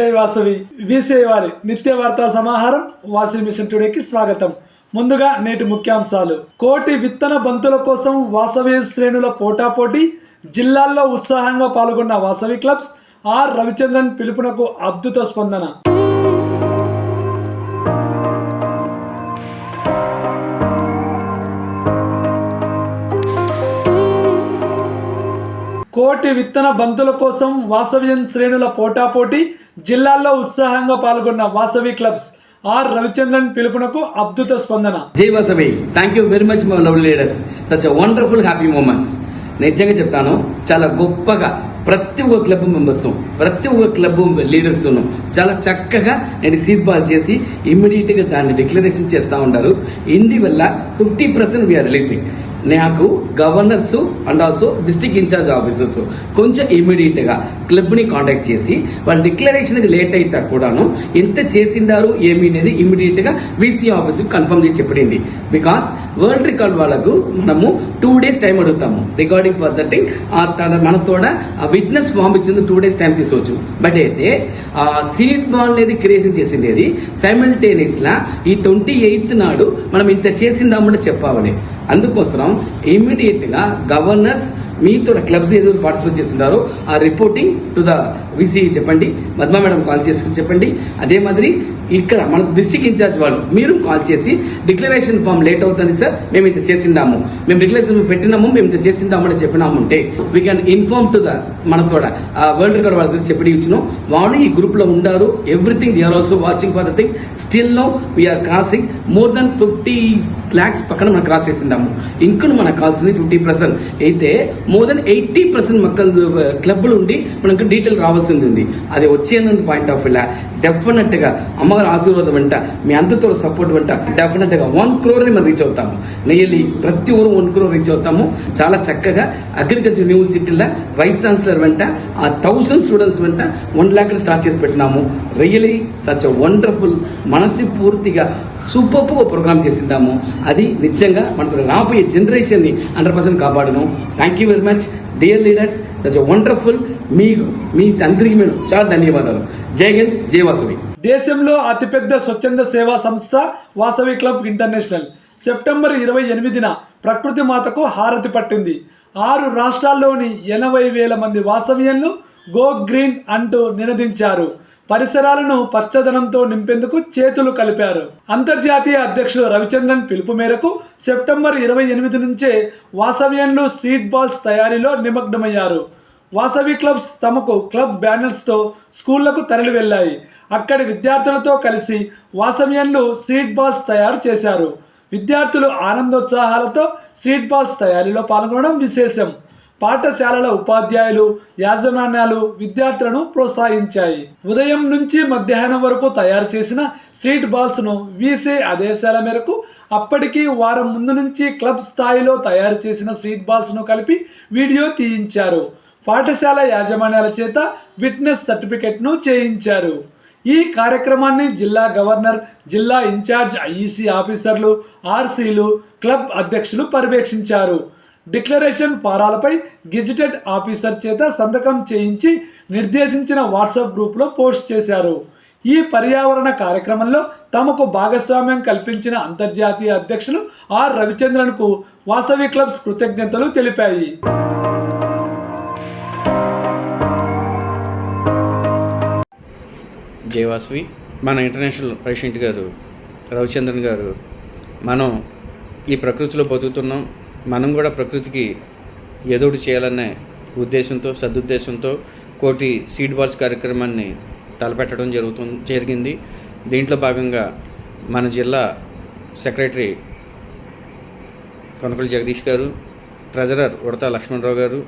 Vasavi. BCI వారి నిత్య వార్తా సమాహారం వాసవి మిషన్ టుడేకి స్వాగతం. ముందుగా నేటి ముఖ్యాంశాలు. కోటి విత్తన బంతుల కోసం వాసవి శ్రేణుల పోటాపోటీ జిల్లాల్లో ఉత్సాహంగా పాల్గొన్న వాసవి క్లబ్స్ ఆర్ రవిచంద్రన్ పిలుపునకు అద్భుత స్పందన. కోటి విత్తన బంతుల కోసం వాసవ్యన్ శ్రేణుల పోటాపోటీ జిల్లాల్లో ఉత్సాహంగా పాల్గొన్న వాసవి క్లబ్స్ ఆర్ రవిచంద్రన్ పిలుపునకు అద్భుత స్పందన. జై Vasavi. Thank you very much my love leaders such wonderful happy moments నిజంగా చెప్తాను చాలా గొప్పగా ప్రతి ఒక్క క్లబ్ మెంబర్స్ ప్రతి ఒక్క క్లబ్ లీడర్స్ చాలా చక్కగా నేను సీట్ బాల్ చేసి ఇమ్మీడియట్గా దాన్ని డిక్లరేషన్ చేస్తా ఉంటారు ఇందువల్ల fifty percent we are releasing నాకు governors and also district incharge officers కొంచెం ఇమీడియట్గా క్లబ్ని కాంటాక్ట్ చేసి వాళ్ళ డిక్లరేషన్కి లేట్ అయితే కూడాను ఎంత చేసిండారు ఏమి అనేది ఇమీడియట్గా వీసీ కన్ఫర్మ్ చేసి చెప్పింది బికాస్ వరల్డ్ రికార్డ్ వాళ్ళకు మనము టూ డేస్ టైం అడుగుతాము. రికార్డింగ్ ఫర్ ద ఆ తన మనతోడ ఆ విట్నెస్ ఫామ్ ఇచ్చింది టూ డేస్ టైం తీసుకోవచ్చు. బట్ అయితే ఆ సీట్ బాల్ అనేది క్రియేషన్ చేసిండేది సైమల్టేనియస్ లా ఈ ట్వంటీ ఎయిత్ నాడు మనం ఇంత చేసిందామని చెప్పాలి అందుకోసం ఇమ్మీడియట్గా గవర్నర్స్ మీతో క్లబ్స్ ఏదో పార్టిసిపేట్ చేస్తుంటారో ఆ రిపోర్టింగ్ టు ద విసి చెప్పండి పద్మా మేడం కాల్ చేసుకుని చెప్పండి. అదే మాదిరి ఇక్కడ మన డిస్టిక్ ఇన్ఛార్జ్ వాళ్ళు మీరు కాల్ చేసి డిక్లరేషన్ ఫామ్ లేట్ అవుతుంది సార్ మేము ఇంత చేసిండాము మేము డిక్లరేషన్ పెట్టినాము మేము ఇంత చేసిండాము అని చెప్పినామంటే we can inform to the మనతో వరల్డ్ రికార్డ్ వాళ్ళ దగ్గర చెప్పి ఇచ్చినాం. వాళ్ళు ఈ గ్రూప్లో ఉండారు everything they are also watching for the thing still no we are crossing more than fifty lakhs పక్కన మనం క్రాస్ చేసిండాము ఇంకను మనకు కావాల్సింది ఫిఫ్టీ పర్సెంట్ అయితే మోర్ దెన్ ఎయిటీ పర్సెంట్ మక్కలు క్లబ్లు ఉండి మనకు డీటెయిల్ రావాల్సింది ఉంది అది వచ్చే పాయింట్ ఆఫ్ వ్యూ డెఫినెట్గా అమ్మగారు ఆశీర్వాదం వెంట మీ అంతతో సపోర్ట్ వెంట డెఫినెట్గా వన్ క్రోర్ని మనం రీచ్ అవుతాము. నియర్లీ ప్రతి ఊరు వన్ క్రోర్ రీచ్ అవుతాము. చాలా చక్కగా అగ్రికల్చర్ యూనివర్సిటీలో వైస్ ఛాన్సలర్ వెంట ఆ థౌసండ్ స్టూడెంట్స్ వెంట వన్ ల్యాక్ స్టార్ట్ చేసి పెట్టినాము. రియలీ సచ్ వండర్ఫుల్ మనసు పూర్తిగా సూపర్ ప్రోగ్రామ్ చేసిందాము. అది నిజంగా మన రాబోయే జనరేషన్ని హండ్రెడ్ పర్సెంట్ కాపాడును. Thank you very much dear leaders such wonderful మీకు మీ అందరికీ మేము చాలా ధన్యవాదాలు. జై హింద్ జై వాసవి. దేశంలో అతిపెద్ద స్వచ్ఛంద సేవా సంస్థ వాసవి క్లబ్ ఇంటర్నేషనల్. సెప్టెంబర్ ఇరవై ఎనిమిదిన ప్రకృతి మాతకు హారతి పట్టింది. ఆరు రాష్ట్రాల్లోని ఎనభై వేల మంది వాసవ్యంలు గో గ్రీన్ అంటూ నినదించారు. పరిసరాలను పచ్చదనంతో నింపేందుకు చేతులు కలిపారు. అంతర్జాతీయ అధ్యక్షుడు రవిచంద్రన్ పిలుపు మేరకు సెప్టెంబర్ ఇరవై ఎనిమిది నుంచే వాసవ్యంలు సీడ్ బాల్స్ తయారీలో నిమగ్నమయ్యారు. వాసవి క్లబ్స్ తమకు క్లబ్ బ్యానర్స్తో స్కూళ్ళకు తరలి వెళ్ళాయి అక్కడి విద్యార్థులతో కలిసి వాసవ్యంలు సీడ్ బాల్స్ తయారు చేశారు. విద్యార్థులు ఆనందోత్సాహాలతో సీడ్ బాల్స్ తయారీలో పాల్గొనడం విశేషం. పాఠశాలల ఉపాధ్యాయులు యాజమాన్యాలు విద్యార్థులను ప్రోత్సహించాయి. ఉదయం నుంచి మధ్యాహ్నం వరకు తయారు చేసిన స్ట్రీట్ బాల్స్ను వీసే ఆదేశాల మేరకు అప్పటికి వారం ముందు నుంచి క్లబ్ స్థాయిలో తయారు చేసిన స్ట్రీట్ బాల్స్ను కలిపి వీడియో తీయించారు. పాఠశాల యాజమాన్యాల చేత విట్నెస్ సర్టిఫికెట్ను చేయించారు. ఈ కార్యక్రమాన్ని జిల్లా గవర్నర్ జిల్లా ఇన్ఛార్జ్ ఐఈసీ ఆఫీసర్లు ఆర్సీలు క్లబ్ అధ్యక్షులు పర్యవేక్షించారు. డిక్లరేషన్ ఫారాలపై గెజిటెడ్ ఆఫీసర్ చేత సంతకం చేయించి నిర్దేశించిన వాట్సాప్ గ్రూప్లో పోస్ట్ చేశారు. ఈ పర్యావరణ కార్యక్రమంలో తమకు భాగస్వామ్యం కల్పించిన అంతర్జాతీయ అధ్యక్షులు ఆర్ రవిచంద్రన్కు వాసవి క్లబ్స్ కృతజ్ఞతలు తెలిపాయి. జయవాసవి మన ఇంటర్నేషనల్ ప్రెసిడెంట్ గారు రవిచంద్రన్ గారు మనం ఈ ప్రకృతిలో బతుకుతున్నాం. మనం కూడా ప్రకృతికి ఏదో చేయాలనే ఉద్దేశంతో సదుద్దేశంతో కోటి సీడ్ బాల్స్ కార్యక్రమాన్ని తలపెట్టడం జరుగుతుంది జరిగింది. దీంట్లో భాగంగా మన జిల్లా సెక్రటరీ కొనకల జగదీష్ గారు ట్రెజరర్ ఉడతా లక్ష్మణరావు గారు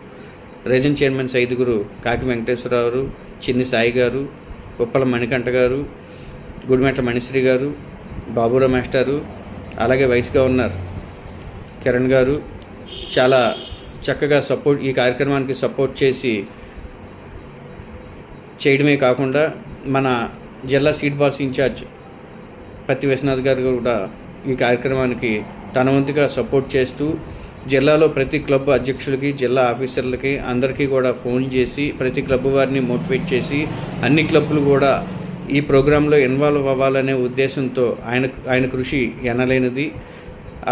రీజన్ చైర్మన్ సైదుగురు కాకి వెంకటేశ్వరరావు గారు చిన్ని సాయి గారు ఉప్పల మణికంఠ గారు గుడిమెట్ల మణిశ్రీ గారు బాబురావు మాస్టారు అలాగే వైస్ గవర్నర్ కిరణ్ గారు చాలా చక్కగా సపోర్ట్ ఈ కార్యక్రమానికి సపోర్ట్ చేసి చేయడమే కాకుండా మన జిల్లా సీట్ బాల్స్ ఇన్ఛార్జ్ పత్తి విశ్వనాథ్ గారు కూడా ఈ కార్యక్రమానికి తన వంతుగా సపోర్ట్ చేస్తూ జిల్లాలో ప్రతి క్లబ్ అధ్యక్షులకి జిల్లా ఆఫీసర్లకి అందరికీ కూడా ఫోన్ చేసి ప్రతి క్లబ్ వారిని మోటివేట్ చేసి అన్ని క్లబ్లు కూడా ఈ ప్రోగ్రాంలో ఇన్వాల్వ్ అవ్వాలనే ఉద్దేశంతో ఆయన ఆయన కృషి ఎనలేనిది.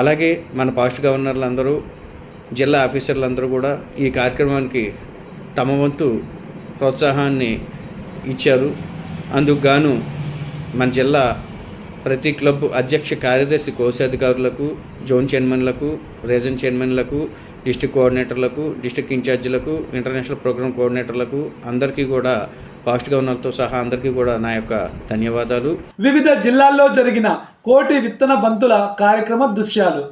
అలాగే మన పాస్ట్ గవర్నర్లు అందరూ జిల్లా ఆఫీసర్లు అందరూ కూడా ఈ కార్యక్రమానికి తమ వంతు ప్రోత్సాహాన్ని ఇచ్చారు. అందుకు గాను మన జిల్లా ప్రతి క్లబ్ అధ్యక్ష కార్యదర్శి కోశాధికారులకు జోన్ చైర్మన్లకు రీజన్ చైర్మన్లకు డిస్టిక్ కోఆర్డినేటర్లకు డిస్టిక్ ఇన్ఛార్జీలకు ఇంటర్నేషనల్ ప్రోగ్రామ్ కోఆర్డినేటర్లకు అందరికీ కూడా పాస్ట్ గవర్నర్తో సహా అందరికీ కూడా నా యొక్క ధన్యవాదాలు. వివిధ జిల్లాల్లో జరిగిన కోటి విత్తన బంతుల కార్యక్రమ దృశ్యాలు.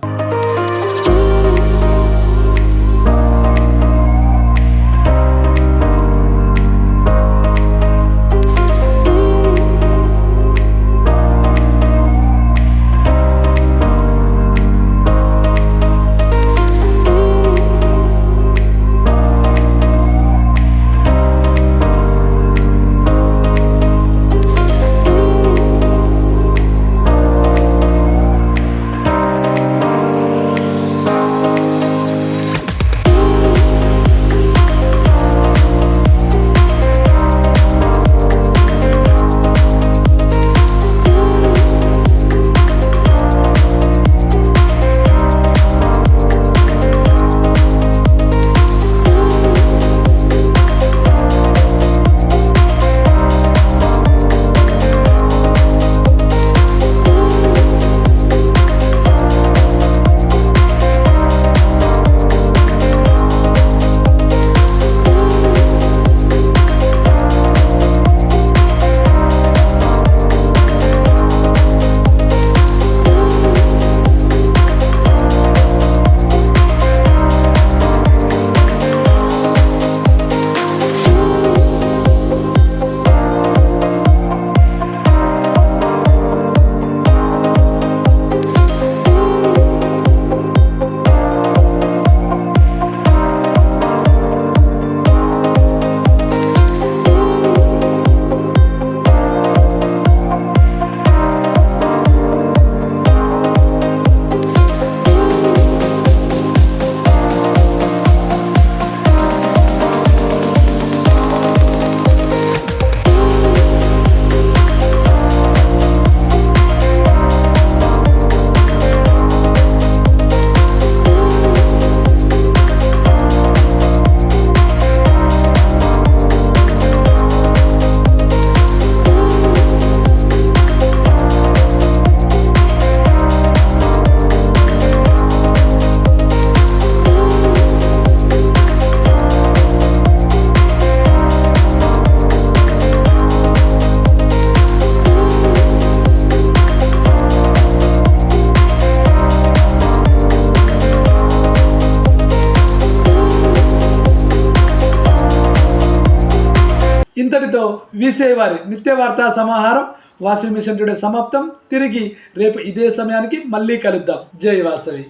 ఇంతటితో వీసే వారి నిత్య వార్తా సమాహారం వాషింగ్ మిషన్ టుడే సమాప్తం. తిరిగి రేపు ఇదే సమయానికి మళ్ళీ కలుద్దాం. జై వాసవి.